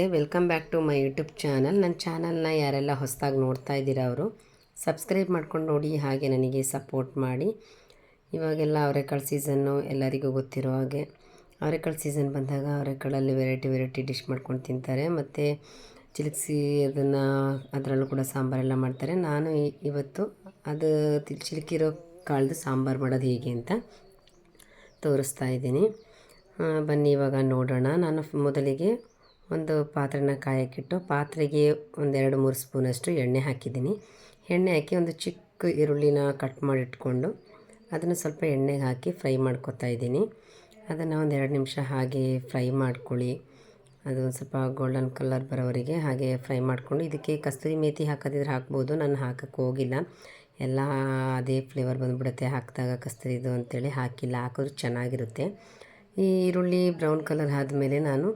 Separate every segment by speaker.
Speaker 1: ನಮಸ್ತೆ, welcome back to my YouTube channel. ನನ್ನ ಚಾನಲ್ನ ಯಾರೆಲ್ಲ ಹೊಸದಾಗಿ ನೋಡ್ತಾ ಇದ್ದೀರಾ ಅವರು, ಸಬ್ಸ್ಕ್ರೈಬ್ ಮಾಡ್ಕೊಂಡು ನೋಡಿ, ಹಾಗೆ ನನಗೆ ಸಪೋರ್ಟ್ ಮಾಡಿ. ಇವಾಗೆಲ್ಲ ಅವರೆಕಾಳು ಸೀಸನ್ನು ಎಲ್ಲರಿಗೂ ಗೊತ್ತಿರೋ ಹಾಗೆ, ಅವರೆಕಾಳು ಸೀಸನ್ ಬಂದಾಗ ಅವರೆಕಾಳಲ್ಲಿ ವೆರೈಟಿ ವೆರೈಟಿ ಡಿಶ್ ಮಾಡ್ಕೊಂಡು ತಿಂತಾರೆ. ಮತ್ತು ಚಿಲಕ್ಸಿ ಅದನ್ನು ಅದರಲ್ಲೂ ಕೂಡ ಸಾಂಬಾರೆಲ್ಲ ಮಾಡ್ತಾರೆ. ನಾನು ಇವತ್ತು ಅದು ಚಿಲುಕಿರೋ ಕಾಳ್ದು ಸಾಂಬಾರು ಮಾಡೋದು ಹೇಗೆ ಅಂತ ತೋರಿಸ್ತಾ ಇದ್ದೀನಿ. ಬನ್ನಿ, ಇವಾಗ ನೋಡೋಣ. ನಾನು ಮೊದಲಿಗೆ ಒಂದು ಪಾತ್ರೆನ ಕಾಯಕ್ಕಿಟ್ಟು ಪಾತ್ರೆಗೆ ಒಂದೆರಡು ಮೂರು ಸ್ಪೂನಷ್ಟು ಎಣ್ಣೆ ಹಾಕಿದ್ದೀನಿ. ಎಣ್ಣೆ ಹಾಕಿ ಒಂದು ಚಿಕ್ಕ ಈರುಳ್ಳಿನ ಕಟ್ ಮಾಡಿಟ್ಕೊಂಡು ಅದನ್ನು ಸ್ವಲ್ಪ ಎಣ್ಣೆಗೆ ಹಾಕಿ ಫ್ರೈ ಮಾಡ್ಕೊತಾ ಇದ್ದೀನಿ. ಅದನ್ನು ಒಂದು ಎರಡು ನಿಮಿಷ ಹಾಗೆ ಫ್ರೈ ಮಾಡ್ಕೊಳ್ಳಿ. ಅದು ಸ್ವಲ್ಪ ಗೋಲ್ಡನ್ ಕಲರ್ ಬರೋವರೆಗೆ ಹಾಗೆ ಫ್ರೈ ಮಾಡಿಕೊಂಡು ಇದಕ್ಕೆ ಕಸ್ತೂರಿ ಮೇತಿ ಹಾಕೋದಿದ್ರೆ ಹಾಕ್ಬೋದು. ನಾನು ಹಾಕಕ್ಕೆ ಹೋಗಿಲ್ಲ. ಎಲ್ಲ ಅದೇ ಫ್ಲೇವರ್ ಬಂದುಬಿಡುತ್ತೆ. ಹಾಕಿದಾಗ ಕಸ್ತೂರಿದು ಅಂತೇಳಿ ಹಾಕಿಲ್ಲ. ಹಾಕೋದು ಚೆನ್ನಾಗಿರುತ್ತೆ. ಈ ಈರುಳ್ಳಿ ಬ್ರೌನ್ ಕಲರ್ ಆದಮೇಲೆ ನಾನು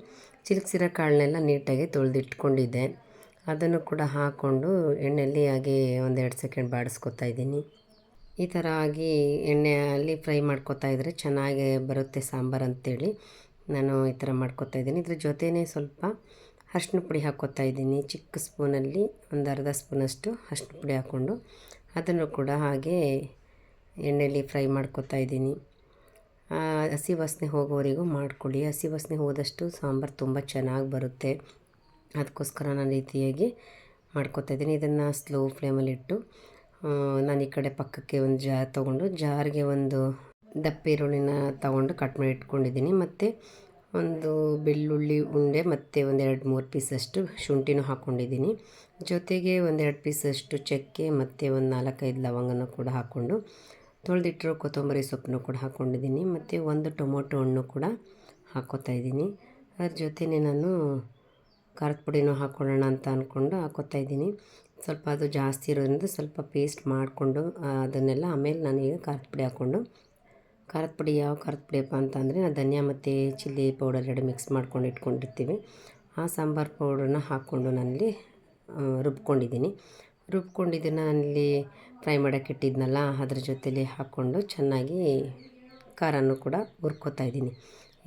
Speaker 1: ಚಿಲುಕ್ಸಿರೋ ಕಾಳನ್ನೆಲ್ಲ ನೀಟಾಗಿ ತೊಳೆದಿಟ್ಕೊಂಡಿದ್ದೆ. ಅದನ್ನು ಕೂಡ ಹಾಕ್ಕೊಂಡು ಎಣ್ಣೆಯಲ್ಲಿ ಹಾಗೆ ಒಂದೆರಡು ಸೆಕೆಂಡ್ ಬಾಡಿಸ್ಕೊತಾ ಇದ್ದೀನಿ. ಈ ಥರ ಆಗಿ ಎಣ್ಣೆಯಲ್ಲಿ ಫ್ರೈ ಮಾಡ್ಕೊತಾ ಇದ್ದರೆ ಚೆನ್ನಾಗಿ ಬರುತ್ತೆ ಸಾಂಬಾರು ಅಂತೇಳಿ ನಾನು ಈ ಥರ ಮಾಡ್ಕೊತಾ ಇದ್ದೀನಿ. ಇದ್ರ ಜೊತೆನೇ ಸ್ವಲ್ಪ ಅರ್ಶಿನ ಪುಡಿ ಹಾಕ್ಕೊತಾ ಇದ್ದೀನಿ. ಚಿಕ್ಕ ಸ್ಪೂನಲ್ಲಿ ಒಂದು ಅರ್ಧ ಸ್ಪೂನಷ್ಟು ಅರ್ಶಿನ ಪುಡಿ ಹಾಕ್ಕೊಂಡು ಅದನ್ನು ಕೂಡ ಹಾಗೆ ಎಣ್ಣೆಯಲ್ಲಿ ಫ್ರೈ ಮಾಡ್ಕೊತಾ ಇದ್ದೀನಿ. ಹಸಿ ವಾಸನೆ ಹೋಗೋವರೆಗೂ ಮಾಡ್ಕೊಳ್ಳಿ. ಹಸಿ ವಾಸನೆ ಹೋದಷ್ಟು ಸಾಂಬಾರು ತುಂಬ ಚೆನ್ನಾಗಿ ಬರುತ್ತೆ. ಅದಕ್ಕೋಸ್ಕರ ನಾನು ರೀತಿಯಾಗಿ ಮಾಡ್ಕೊತಾ ಇದ್ದೀನಿ. ಇದನ್ನು ಸ್ಲೋ ಫ್ಲೇಮಲ್ಲಿಟ್ಟು ನಾನು ಈ ಕಡೆ ಪಕ್ಕಕ್ಕೆ ಒಂದು ಜಾರ್ ತೊಗೊಂಡು, ಜಾರ್ಗೆ ಒಂದು ದಪ್ಪ ಈರುಳ್ಳಿನ ತೊಗೊಂಡು ಕಟ್ ಮಾಡಿ ಇಟ್ಕೊಂಡಿದ್ದೀನಿ. ಮತ್ತು ಒಂದು ಬೆಳ್ಳುಳ್ಳಿ ಉಂಡೆ, ಮತ್ತು ಒಂದೆರಡು ಮೂರು ಪೀಸಷ್ಟು ಶುಂಠಿನೂ ಹಾಕ್ಕೊಂಡಿದ್ದೀನಿ ಜೊತೆಗೆ ಒಂದೆರಡು ಪೀಸಷ್ಟು ಚಕ್ಕೆ, ಮತ್ತು ಒಂದು ನಾಲ್ಕೈದು ಲವಂಗನ ಕೂಡ ಹಾಕ್ಕೊಂಡು ತೊಳೆದಿಟ್ಟಿರೋ ಕೊತ್ತಂಬರಿ ಸೊಪ್ಪನ್ನು ಕೂಡ ಹಾಕ್ಕೊಂಡಿದ್ದೀನಿ ಮತ್ತು ಒಂದು ಟೊಮೊಟೊ ಹಣ್ಣು ಕೂಡ ಹಾಕ್ಕೋತಾ ಇದ್ದೀನಿ. ಅದ್ರ ಜೊತೆನೇ ನಾನು ಖಾರದ ಪುಡಿನೂ ಹಾಕ್ಕೊಳ್ಳೋಣ ಅಂತ ಅಂದ್ಕೊಂಡು ಹಾಕ್ಕೋತಾ ಇದ್ದೀನಿ. ಸ್ವಲ್ಪ ಅದು ಜಾಸ್ತಿ ಇರೋದ್ರಿಂದ ಸ್ವಲ್ಪ ಪೇಸ್ಟ್ ಮಾಡಿಕೊಂಡು ಅದನ್ನೆಲ್ಲ ಆಮೇಲೆ ನಾನೀಗ ಖಾರದ ಪುಡಿ ಹಾಕ್ಕೊಂಡು, ಖಾರದ ಪುಡಿ ಯಾವ ಖಾರದ ಪುಡಿಯಪ್ಪ ಅಂತಂದರೆ ನಾನು ಧನಿಯಾ ಮತ್ತು ಚಿಲ್ಲಿ ಪೌಡರ್ ಎರಡು ಮಿಕ್ಸ್ ಮಾಡ್ಕೊಂಡು ಇಟ್ಕೊಂಡಿರ್ತೀವಿ. ಆ ಸಾಂಬಾರು ಪೌಡ್ರನ್ನ ಹಾಕ್ಕೊಂಡು ನಾನಲ್ಲಿ ರುಬ್ಕೊಂಡಿದ್ದೀನಿ. ರುಬ್ಕೊಂಡಿದ್ದನ್ನು ನಾನಲ್ಲಿ ಫ್ರೈ ಮಾಡೋಕ್ಕೆ ಇಟ್ಟಿದ್ನಲ್ಲ, ಅದ್ರ ಜೊತೇಲಿ ಹಾಕ್ಕೊಂಡು ಚೆನ್ನಾಗಿ ಖಾರನೂ ಕೂಡ ಹುರ್ಕೋತಾ ಇದ್ದೀನಿ.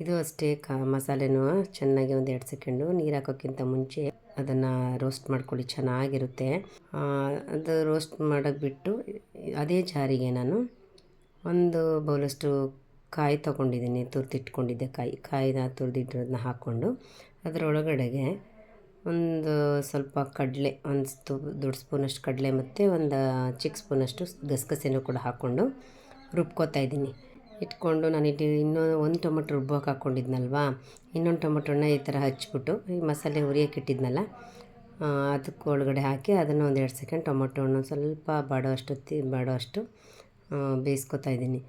Speaker 1: ಇದು ಅಷ್ಟೇ ಕಾ, ಮಸಾಲೆನೂ ಚೆನ್ನಾಗಿ ಒಂದು ಎರಡು ಸೆಕೆಂಡು ನೀರು ಹಾಕೋಕ್ಕಿಂತ ಮುಂಚೆ ಅದನ್ನು ರೋಸ್ಟ್ ಮಾಡ್ಕೊಳ್ಳಿ, ಚೆನ್ನಾಗಿರುತ್ತೆ. ಅದು ರೋಸ್ಟ್ ಮಾಡೋಕ್ಕೆ ಬಿಟ್ಟು ಅದೇ ಜಾರಿಗೆ ನಾನು ಒಂದು ಬೌಲಷ್ಟು ಕಾಯಿ ತೊಗೊಂಡಿದ್ದೀನಿ, ತುರ್ದಿಟ್ಕೊಂಡಿದ್ದೆ ಕಾಯಿ, ಕಾಯಿನ ತುರಿದಿಟ್ಟಿರೋದನ್ನ ಹಾಕ್ಕೊಂಡು ಅದರೊಳಗಡೆಗೆ ಒಂದು ಸ್ವಲ್ಪ ಕಡಲೆ ಒಂದು ದೊಡ್ಡ ಸ್ಪೂನಷ್ಟು ಕಡಲೆ ಮತ್ತು ಒಂದು ಚಿಕ್ಕ ಸ್ಪೂನಷ್ಟು ಗಸಗಸೆನೂ ಕೂಡ ಹಾಕ್ಕೊಂಡು ರುಬ್ಕೋತಾ ಇದ್ದೀನಿ. ಇಟ್ಕೊಂಡು ನಾನು ಇಲ್ಲಿ ಇನ್ನೂ ಒಂದು ಟೊಮೊಟೊ ರುಬ್ಬೋಕೆ ಹಾಕ್ಕೊಂಡಿದ್ನಲ್ವಾ ಇನ್ನೊಂದು ಟೊಮೊಟೊನ ಈ ಥರ ಹಚ್ಬಿಟ್ಟು ಈ ಮಸಾಲೆ ಹುರಿಯೋಕೆ ಇಟ್ಟಿದ್ನಲ್ಲ ಅದಕ್ಕೆ ಒಳಗಡೆ ಹಾಕಿ ಅದನ್ನು ಒಂದು ಎರಡು ಸೆಕೆಂಡ್ ಟೊಮೊಟೊ ಹಣ್ಣು ಸ್ವಲ್ಪ ಬಾಡೋ ಅಷ್ಟು ಬಾಡೋ ಅಷ್ಟು ಬೇಯಿಸ್ಕೊತಾ ಇದ್ದೀನಿ.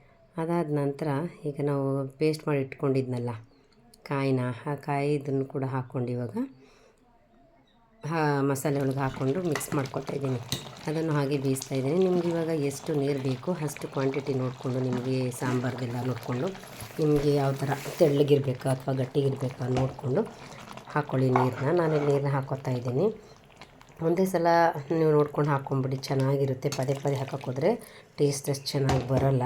Speaker 1: ಅದಾದ ನಂತರ ಈಗ ನಾವು ಪೇಸ್ಟ್ ಮಾಡಿ ಇಟ್ಕೊಂಡಿದ್ನಲ್ಲ, ಕಾಯಿನ, ಆ ಕಾಯಿ ಇದನ್ನು ಕೂಡ ಹಾಕ್ಕೊಂಡು ಇವಾಗ ಮಸಾಲೆ ಒಳಗೆ ಹಾಕ್ಕೊಂಡು ಮಿಕ್ಸ್ ಮಾಡ್ಕೊತಾ ಇದ್ದೀನಿ. ಅದನ್ನು ಹಾಗೆ ಬೇಯಿಸ್ತಾ ಇದ್ದೀನಿ. ನಿಮ್ಗೆ ಇವಾಗ ಎಷ್ಟು ನೀರು ಬೇಕು ಅಷ್ಟು ಕ್ವಾಂಟಿಟಿ ನೋಡಿಕೊಂಡು ನಿಮಗೆ ಸಾಂಬಾರ್ದೆಲ್ಲ ನೋಡಿಕೊಂಡು ನಿಮಗೆ ಯಾವ ಥರ ತೆಳ್ಳಗಿರ್ಬೇಕಾ ಅಥವಾ ಗಟ್ಟಿಗಿರ್ಬೇಕಾ ನೋಡಿಕೊಂಡು ಹಾಕ್ಕೊಳ್ಳಿ ನೀರನ್ನ. ನಾನು ನೀರನ್ನ ಹಾಕೋತಾ ಇದ್ದೀನಿ. ಒಂದೇ ಸಲ ನೀವು ನೋಡ್ಕೊಂಡು ಹಾಕ್ಕೊಂಬಿಡಿ ಚೆನ್ನಾಗಿರುತ್ತೆ. ಪದೇ ಪದೇ ಹಾಕೋಕ್ಕೋದ್ರೆ ಟೇಸ್ಟ್ ಅಷ್ಟು ಚೆನ್ನಾಗಿ ಬರೋಲ್ಲ.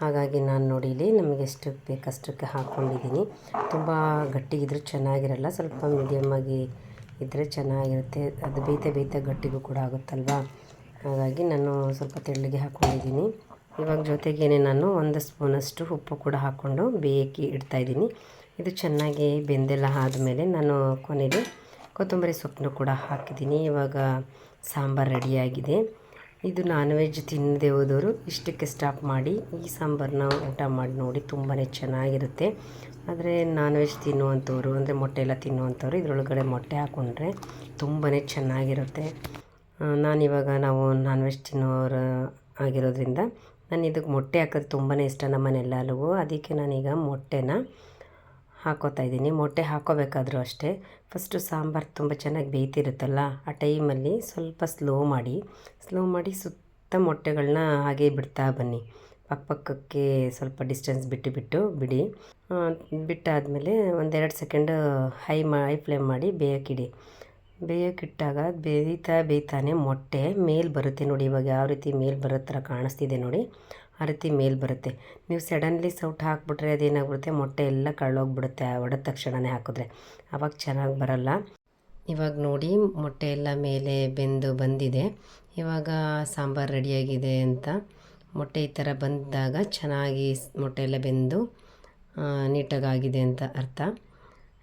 Speaker 1: ಹಾಗಾಗಿ ನಾನು ನೋಡಿಲಿ ನಮಗೆ ಎಷ್ಟು ಬೇಕಷ್ಟಕ್ಕೆ ಹಾಕ್ಕೊಂಡಿದ್ದೀನಿ. ತುಂಬ ಗಟ್ಟಿಗಿದ್ರೂ ಚೆನ್ನಾಗಿರಲ್ಲ. ಸ್ವಲ್ಪ ಮೀಡಿಯಮ್ಮಾಗಿ ಇದ್ದರೆ ಚೆನ್ನಾಗಿರುತ್ತೆ. ಅದು ಬೇಯ್ತಾ ಬೇಯ್ತಾ ಗಟ್ಟಿಗೂ ಕೂಡ ಆಗುತ್ತಲ್ವಾ? ಹಾಗಾಗಿ ನಾನು ಸ್ವಲ್ಪ ತೆಳ್ಳಗೆ ಹಾಕ್ಕೊಂಡಿದ್ದೀನಿ ಇವಾಗ ಜೊತೆಗೇನೆ ನಾನು ಒಂದು ಸ್ಪೂನಷ್ಟು ಉಪ್ಪು ಕೂಡ ಹಾಕ್ಕೊಂಡು ಬೇಯಕ್ಕೆ ಇಡ್ತಾಯಿದ್ದೀನಿ ಇದು ಚೆನ್ನಾಗಿ ಬೆಂದೆಲ್ಲ ಆದಮೇಲೆ ನಾನು ಕೊನೆಗೆ ಕೊತ್ತಂಬರಿ ಸೊಪ್ಪನ್ನು ಕೂಡ ಹಾಕಿದ್ದೀನಿ. ಇವಾಗ ಸಾಂಬಾರು ರೆಡಿಯಾಗಿದೆ ಇದು ನಾನ್ ವೆಜ್ ತಿನ್ನದೆ ಹೋದವರು ಇಷ್ಟಕ್ಕೆ ಸ್ಟಾಪ್ ಮಾಡಿ ಈ ಸಾಂಬಾರನ್ನ ಊಟ ಮಾಡಿ ನೋಡಿ ತುಂಬಾ ಚೆನ್ನಾಗಿರುತ್ತೆ. ಆದರೆ ನಾನ್ ವೆಜ್ ತಿನ್ನುವಂಥವ್ರು, ಅಂದರೆ ಮೊಟ್ಟೆ ಎಲ್ಲ ತಿನ್ನುವಂಥವ್ರು ಇದರೊಳಗಡೆ ಮೊಟ್ಟೆ ಹಾಕ್ಕೊಂಡ್ರೆ ತುಂಬಾ ಚೆನ್ನಾಗಿರುತ್ತೆ. ನಾನಿವಾಗ ನಾವು ನಾನ್ ವೆಜ್ ತಿನ್ನೋರು ಆಗಿರೋದ್ರಿಂದ ನಾನು ಇದಕ್ಕೆ ಮೊಟ್ಟೆ ಹಾಕೋದು ತುಂಬಾ ಇಷ್ಟ ನಮ್ಮ ಮನೆಯಲ್ಲೂ ಅದಕ್ಕೆ ನಾನೀಗ ಮೊಟ್ಟೆನ ಹಾಕೋತಾ ಇದ್ದೀನಿ. ಮೊಟ್ಟೆ ಹಾಕೋಬೇಕಾದ್ರೂ ಅಷ್ಟೇ. ಫಸ್ಟು ಸಾಂಬಾರು ತುಂಬ ಚೆನ್ನಾಗಿ ಬೇಯ್ತಿರುತ್ತಲ್ಲ, ಆ ಟೈಮಲ್ಲಿ ಸ್ವಲ್ಪ ಸ್ಲೋ ಮಾಡಿ ಸ್ಲೋ ಮಾಡಿ ಸುತ್ತ ಮೊಟ್ಟೆಗಳನ್ನ ಹಾಗೆ ಬಿಡ್ತಾ ಬನ್ನಿ. ಪಕ್ಕ ಪಕ್ಕಕ್ಕೆ ಸ್ವಲ್ಪ ಡಿಸ್ಟೆನ್ಸ್ ಬಿಟ್ಟು ಬಿಟ್ಟು ಬಿಡಿ. ಬಿಟ್ಟಾದಮೇಲೆ ಒಂದೆರಡು ಸೆಕೆಂಡ್ ಹೈ ಮಾ ಹೈ ಫ್ಲೇಮ್ ಮಾಡಿ ಬೇಯೋಕ್ಕಿಡಿ. ಬೇಯೋಕ್ಕಿಟ್ಟಾಗ ಬೇಯ್ತಾ ಬೇಯ್ತಾನೆ ಮೊಟ್ಟೆ ಮೇಲೆ ಬರುತ್ತೆ ನೋಡಿ, ಇವಾಗ ಯಾವ ರೀತಿ ಮೇಲೆ ಬರೋ ಥರ ಕಾಣಿಸ್ತಿದೆ ನೋಡಿ. ಆ ರೀತಿ ಮೇಲೆ ಬರುತ್ತೆ. ನೀವು ಸಡನ್ಲಿ ಸೌಟ್ ಹಾಕ್ಬಿಟ್ರೆ ಅದೇನಾಗ್ಬಿಡುತ್ತೆ? ಮೊಟ್ಟೆ ಎಲ್ಲ ಕಳ್ಳೋಗ್ಬಿಡುತ್ತೆ. ಒಡೆದ ತಕ್ಷಣವೇ ಹಾಕಿದ್ರೆ. ಆವಾಗ ಚೆನ್ನಾಗಿ ಬರಲ್ಲ. ಇವಾಗ ನೋಡಿ, ಮೊಟ್ಟೆ ಎಲ್ಲ ಮೇಲೆ ಬೆಂದು ಬಂದಿದೆ. ಇವಾಗ ಸಾಂಬಾರು ರೆಡಿಯಾಗಿದೆ ಅಂತ. ಮೊಟ್ಟೆ ಈ ಥರ ಬಂದಾಗ ಚೆನ್ನಾಗಿ ಮೊಟ್ಟೆ ಎಲ್ಲ ಬೆಂದು ನೀಟಾಗಿದೆ ಅಂತ ಅರ್ಥ.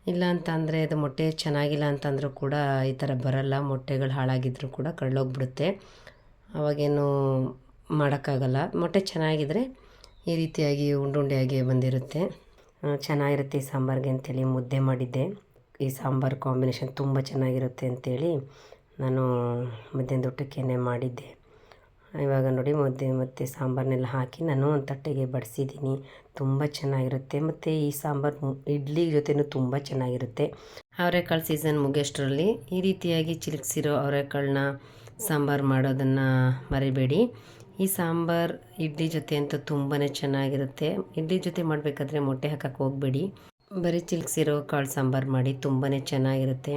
Speaker 1: ಇಲ್ಲ ಅಂತ ಅದು ಮೊಟ್ಟೆ ಚೆನ್ನಾಗಿಲ್ಲ ಅಂತಂದರೂ ಕೂಡ ಈ ಥರ ಬರಲ್ಲ. ಮೊಟ್ಟೆಗಳು ಹಾಳಾಗಿದ್ದರೂ ಕೂಡ ಕಳ್ಳೋಗ್ಬಿಡುತ್ತೆ. ಅವಾಗೇನು ಮಾಡೋಕ್ಕಾಗಲ್ಲ. ಮೊಟ್ಟೆ ಚೆನ್ನಾಗಿದ್ದರೆ ಈ ರೀತಿಯಾಗಿ ಉಂಡುಂಡೆಯಾಗಿ ಬಂದಿರುತ್ತೆ. ಚೆನ್ನಾಗಿರುತ್ತೆ ಈ ಸಾಂಬಾರಿಗೆ ಅಂತೇಳಿ ಮುದ್ದೆ ಮಾಡಿದ್ದೆ. ಈ ಸಾಂಬಾರು ಕಾಂಬಿನೇಷನ್ ತುಂಬ ಚೆನ್ನಾಗಿರುತ್ತೆ ಅಂತೇಳಿ ನಾನು ಮಧ್ಯಾಹ್ನದ ಊಟಕ್ಕೇನೆ ಮಾಡಿದ್ದೆ. ಇವಾಗ ನೋಡಿ ಮುದ್ದೆ, ಮತ್ತು ಸಾಂಬಾರನ್ನೆಲ್ಲ ಹಾಕಿ ನಾನು ಒಂದು ತಟ್ಟೆಗೆ ಬಡಿಸಿದ್ದೀನಿ. ತುಂಬ ಚೆನ್ನಾಗಿರುತ್ತೆ. ಮತ್ತು ಈ ಸಾಂಬಾರು ಇಡ್ಲಿ ಜೊತೆನೂ ತುಂಬ ಚೆನ್ನಾಗಿರುತ್ತೆ. ಅವರೆಕಾಳು ಸೀಸನ್ ಮುಗಿಯೋಷ್ಟರಲ್ಲಿ ಈ ರೀತಿಯಾಗಿ ಚಿಲ್ಕ್ಸಿರೋ ಅವರೆಕಾಳನ್ನ ಸಾಂಬಾರು ಮಾಡೋದನ್ನು ಮರಿಬೇಡಿ. ಈ ಸಾಂಬಾರು ಇಡ್ಲಿ ಜೊತೆ ಅಂತೂ ತುಂಬಾ ಚೆನ್ನಾಗಿರುತ್ತೆ. ಇಡ್ಲಿ ಜೊತೆ ಮಾಡಬೇಕಾದ್ರೆ ಮೊಟ್ಟೆ ಹಾಕಕ್ಕೆ ಹೋಗಬೇಡಿ. ಬರೀ ಚಿಲ್ಕ್ಸಿರೋ ಕಾಳು ಸಾಂಬಾರು ಮಾಡಿ ತುಂಬಾ ಚೆನ್ನಾಗಿರುತ್ತೆ.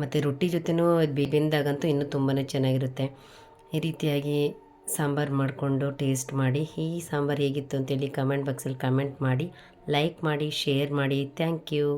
Speaker 1: ಮತ್ತು ರೊಟ್ಟಿ ಜೊತೆನೂ ಬಿಂದಾಗಂತೂ ಇನ್ನೂ ತುಂಬಾ ಚೆನ್ನಾಗಿರುತ್ತೆ. ಈ ರೀತಿಯಾಗಿ ಸಾಂಬಾರು ಮಾಡಿಕೊಂಡು ಟೇಸ್ಟ್ ಮಾಡಿ, ಈ ಸಾಂಬಾರು ಹೇಗಿತ್ತು ಅಂತೇಳಿ ಕಮೆಂಟ್ ಬಾಕ್ಸಲ್ಲಿ ಕಮೆಂಟ್ ಮಾಡಿ, ಲೈಕ್ ಮಾಡಿ, ಶೇರ್ ಮಾಡಿ. Thank you.